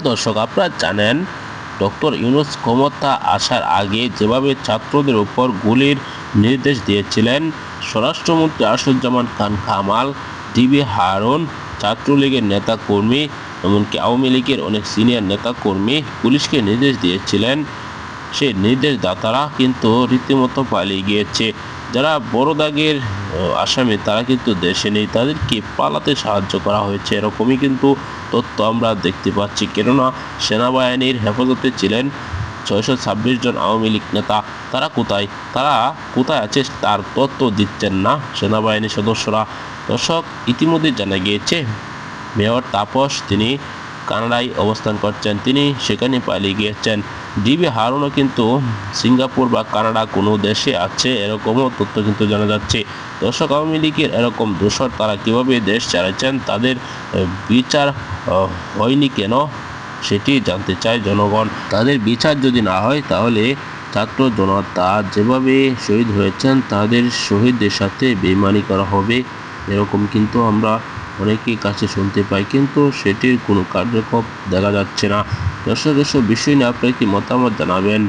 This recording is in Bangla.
দর্শক, আপনারা জানেন, ডক্টর ইউনুস ক্ষমতা আসার আগে যেভাবে ছাত্রদের উপর গুলির নির্দেশ দিয়েছিলেন, স্বরাষ্ট্রমন্ত্রী আসাদুজ্জামান খান কামাল, ডিবি হারুন, ছাত্রলীগের নেতাকর্মী, এমনকি আওয়ামী লীগের অনেক সিনিয়র নেতাকর্মী পুলিশকে নির্দেশ দিয়েছিলেন। সেই নির্দেশদাতারা কিন্তু রীতিমতো পালিয়ে গিয়েছে। যারা বড় দাগের আসামি, তারা কিন্তু দেশে নেই। তাদেরকে পালাতে সাহায্য করা হয়েছে। এরকমই কিন্তু তথ্য আমরা দেখতে পাচ্ছি। কেননা সেনাবাহিনীর হেফাজতে ছিলেন ছয়শো ছাব্বিশ জন আওয়ামী লীগ নেতা। তারা কোথায়? তারা কোথায় আছে তার তথ্য দিচ্ছেন না সেনাবাহিনীর সদস্যরা। দর্শক, ইতিমধ্যে জানা গিয়েছে, মেয়র তাপস, তিনি কানাডায় অবস্থান করছেন। তিনি সেখানে পালিয়ে গিয়েছেন। ডিবি হারুনও কিন্তু সিঙ্গাপুর বা কানাডা কোনো দেশে আছে, এরকমও তথ্য কিন্তু জানা যাচ্ছে। দর্শক, আওয়ামী লীগের এরকম দোষর তারা কীভাবে দেশ চালাচ্ছেন, তাদের বিচার হয়নি কেন সেটি জানতে চায় জনগণ। তাদের বিচার যদি না হয়, তাহলে ছাত্র জনতা যেভাবে শহীদ হয়েছেন, তাদের শহীদদের সাথে বেইমানি করা হবে, এরকম কিন্তু আমরা অনেকেই কাছে শুনতে পাই, কিন্তু সেটির কোনো কার্যক্রম দেখা যাচ্ছে না। দর্শক, এসব বিষয় নিয়ে আপনার কি মতামত জানাবেন?